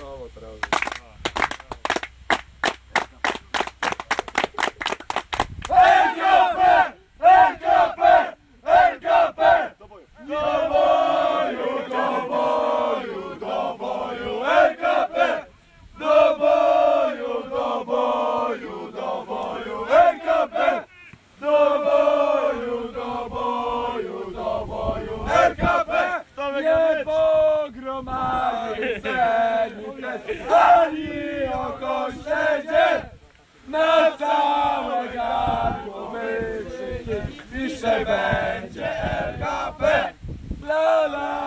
Bravo, bravo. gromadzie cenites, ani o kościedzie, na całe gardło wykrzykiem, pisze będzie LKP, la la.